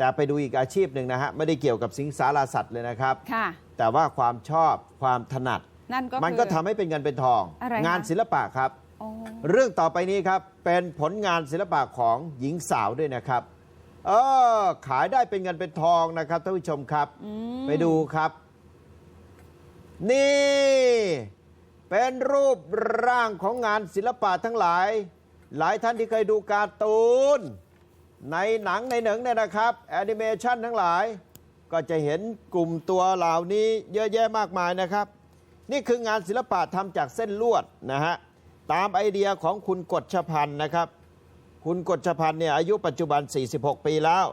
แต่ไปดูอีกอาชีพหนึ่งนะฮะไม่ได้เกี่ยวกับสิงสาราสัตว์เลยนะครับ ค่ะ แต่ว่าความชอบความถนัด นั่นก็มันก็คือทำให้เป็นเงินเป็นทอง อะไรคะงานศิลปะครับ โอ้เรื่องต่อไปนี้ครับเป็นผลงานศิลปะของหญิงสาวด้วยนะครับเออขายได้เป็นเงินเป็นทองนะครับท่านผู้ชมครับ อืมไปดูครับ นี่ เป็นรูปร่างของงานศิลปะทั้งหลาย หลายท่านที่เคยดูการ์ตูน ในหนังในหนังเนี่ยนะครับแอนิเมชันทั้งหลาย ก็จะเห็นกลุ่มตัวเหล่านี้เยอะแยะมากมายนะครับ นี่คืองานศิลปะทำจากเส้นลวดนะฮะตามไอเดียของคุณกฎชพันธ์นะครับ คุณกฎชพันธ์เนี่ยอายุปัจจุบัน 46 ปีแล้ว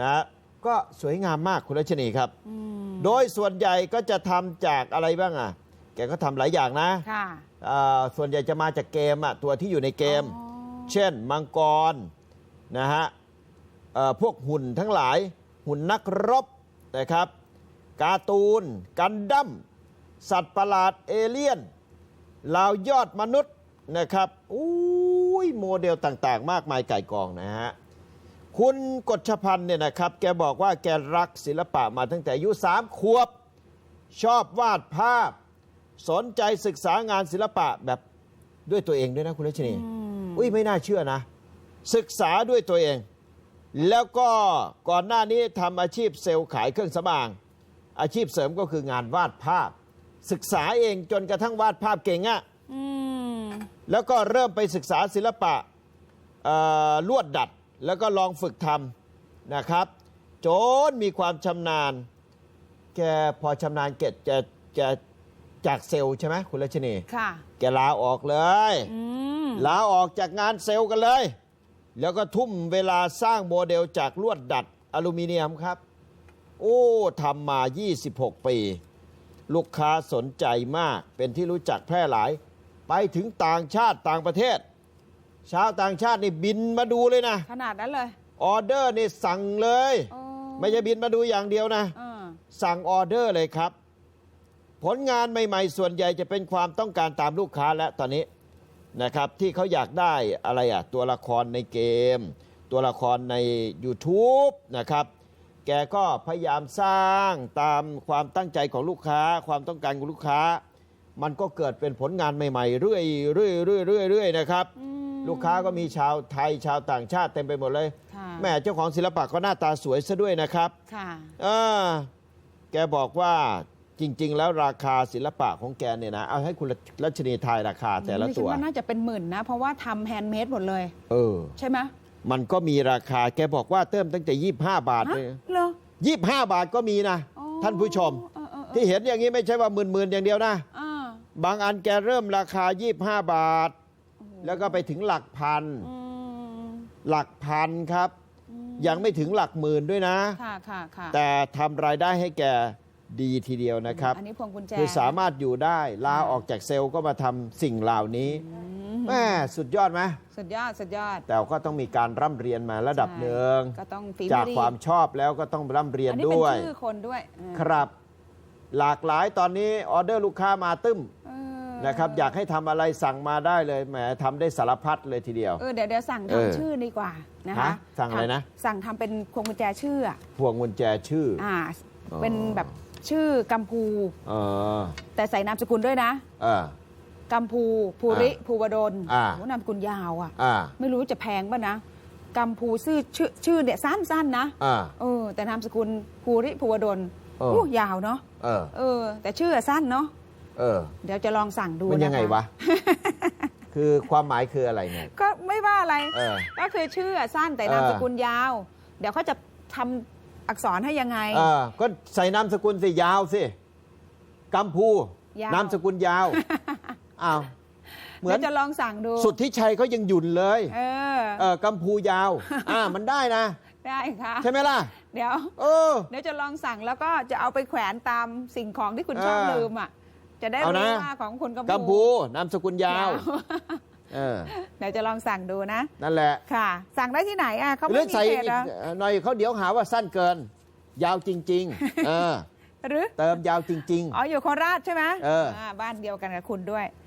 นะฮะก็สวยงามมากคุณรัชนีครับอืมโดยส่วนใหญ่ก็จะทำจากอะไรบ้างอะแกก็ทำหลายอย่างนะค่ะอ่าส่วนใหญ่จะมาจากเกมอะตัวที่อยู่ในเกมอ๋อเช่น มังกร นะฮะเอ่อพวกหุ่นทั้งหลายหุ่นนักรบนะครับการ์ตูน กันดั้มสัตว์ประหลาดเอเลี่ยนเหล่ายอดมนุษย์นะครับอุ้ยโมเดลต่างๆ มากมายไก่กองนะฮะคุณกฎชพันธ์เนี่ยนะครับ แกบอกว่าแกรักศิลปะมาตั้งแต่อายุสามขวบ ชอบวาดภาพ สนใจศึกษางานศิลปะแบบด้วยตัวเองด้วยนะคุณรัชนีอืมอุ้ยไม่น่าเชื่อนะ ศึกษาด้วยตัวเอง แล้วก็ก่อนหน้านี้ทำอาชีพเซลล์ขายเครื่องสำอาง อาชีพเสริมก็คืองานวาดภาพ ศึกษาเองจนกระทั่งวาดภาพเก่งอะอืมแล้วก็เริ่มไปศึกษาศิลปะเอ่อลวดดัด แล้วก็ลองฝึกทำนะครับจนมีความชำนาญ แกพอชำนาญเกตจะจะจากเซลล์ใช่ไหมคุณรัชนีค่ะ แกลาออกเลยอืมลาออกจากงานเซลล์กันเลย แล้วก็ทุ่มเวลาสร้างโมเดลจากลวดดัดอลูมิเนียมครับ โอ้ทำมา 26 ปี ลูกค้าสนใจมากเป็นที่รู้จักแพร่หลาย ไปถึงต่างชาติต่างประเทศ ชาวต่างชาตินี่บินมาดูเลยนะ ขนาดนั้นเลย ออเดอร์นี่สั่งเลยโอ้ไม่ใช่บินมาดูอย่างเดียวนะอ่าสั่งออเดอร์เลยครับ ผลงานใหม่ ๆ ส่วนใหญ่จะเป็นความต้องการตามลูกค้าและตอนนี้ นะครับที่เขาอยากได้อะไรอะตัวละครในเกม ตัวละครใน YouTube นะครับ แกก็พยายามสร้างตามความตั้งใจของลูกค้า ความต้องการของลูกค้า มันก็เกิดเป็นผลงานใหม่ๆ เรื่อยๆเรื่อยๆเรื่อยๆเรื่อยๆนะครับอืมลูกค้าก็มีชาวไทยชาวต่างชาติเต็มไปหมดเลยค่ะแม่เจ้าของศิลปะก็หน้าตาสวยซะด้วยนะครับ ค่ะอ่าแกบอกว่า จริง ๆ แล้วราคาศิลปะของแกเนี่ยนะเอาให้คุณรัชนีทายราคาแต่ละดิฉันตัวว่าน่าจะเป็นหมื่นนะ เพราะว่าทำแฮนด์เมดหมดเลย เออ ใช่ไหมมันก็มีราคาแกบอกว่าเติมตั้งแต่ 25 บาทฮะเลยเหรอ25 บาทก็มีนะ อ๋อท่านผู้ชม เออเออเออที่เห็นอย่างนี้ไม่ใช่ว่าหมื่นๆอย่างเดียวนะ อ่าบางอันแกเริ่มราคา 25 บาท โอ้โหแล้วก็ไปถึงหลักพัน อืมหลักพันครับ อืมยังไม่ถึงหลักหมื่นด้วยนะ ค่ะค่ะค่ะแต่ทำรายได้ให้แก ดีทีเดียวนะครับอันนี้พวงกุญแจคือสามารถอยู่ได้ลาออกจากเซลล์ก็มาทำสิ่งเหล่านี้อืมแม่สุดยอดไหมสุดยอดสุดยอดแต่ก็ต้องมีการร่ำเรียนมาระดับใช่หนึ่งก็ต้องฝีจากดีความชอบแล้วก็ต้องร่ำเรียนอันนี้เป็นด้วย ชื่อคนด้วยเออครับ หลากหลายตอนนี้ออเดอร์ลูกค้ามาตึ้มเออนะครับ อยากให้ทำอะไรสั่งมาได้เลยแหมทำได้สารพัดเลยทีเดียว เออเดี๋ยวเดี๋ยวสั่งเออทำชื่อดีกว่านะคะฮะสั่งอะไรนะทำสั่งทำเป็นพวงกุญแจชื่ออะพวงกุญแจชื่อ อ่าอ๋อเป็นแบบ ชื่อกัมพูเออแต่ใส่นามสกุลด้วยนะเออกัมพู ภูริ อ่าภูวดลอ่า โหนามสกุลยาวอะ อ่าไม่รู้จะแพงป่ะนะ กัมพูชื่อชื่อชื่อเนี่ยสั้นๆนะอ่า เออ แต่นามสกุลภูริ ภูวดลเออโอ้ยาวเนาะ เออ เออ แต่ชื่ออะสั้นเนาะ เออ เดี๋ยวจะลองสั่งดูมันยังไงควะ คือความหมายคืออะไรเนี่ย ก็ไม่ว่าอะไร เออ ก็คือชื่ออะสั้นแต่เออนามสกุลยาว เดี๋ยวเขาจะทำ อักษรให้ยังไง เออก็ใส่นามสกุลสิยาวสิกัมพูยาว นามสกุลยาวอ้าวเหมือนเดี๋ยวจะลองสั่งดูสุดที่ชัยเขายังหยุ่นเลยเออเออกัมพูยาว อ่ามันได้นะ ได้ค่ะ ใช่ไหมล่ะ เดี๋ยว เออ เดี๋ยวจะลองสั่งแล้วก็จะเอาไปแขวนตามสิ่งของที่คุณชอบเออลืมอะ จะได้เอารู้นะ ว่าของคุณกัมกัมพูพูนามสกุลยาว เออเดี๋ยวจะลองสั่งดูนะ นั่นแหละค่ะ สั่งได้ที่ไหนอะเขาหรืไม่อมีใส่เพอีจกเหรอหน่อยเขาเดี๋ยวหาว่าสั้นเกิน ยาวจริง ๆ เออ หรือ เติมยาวจริง อ๋อ อยู่โคราชใช่ไหมเออบ้านเดียวกันกับคุณด้วยๆ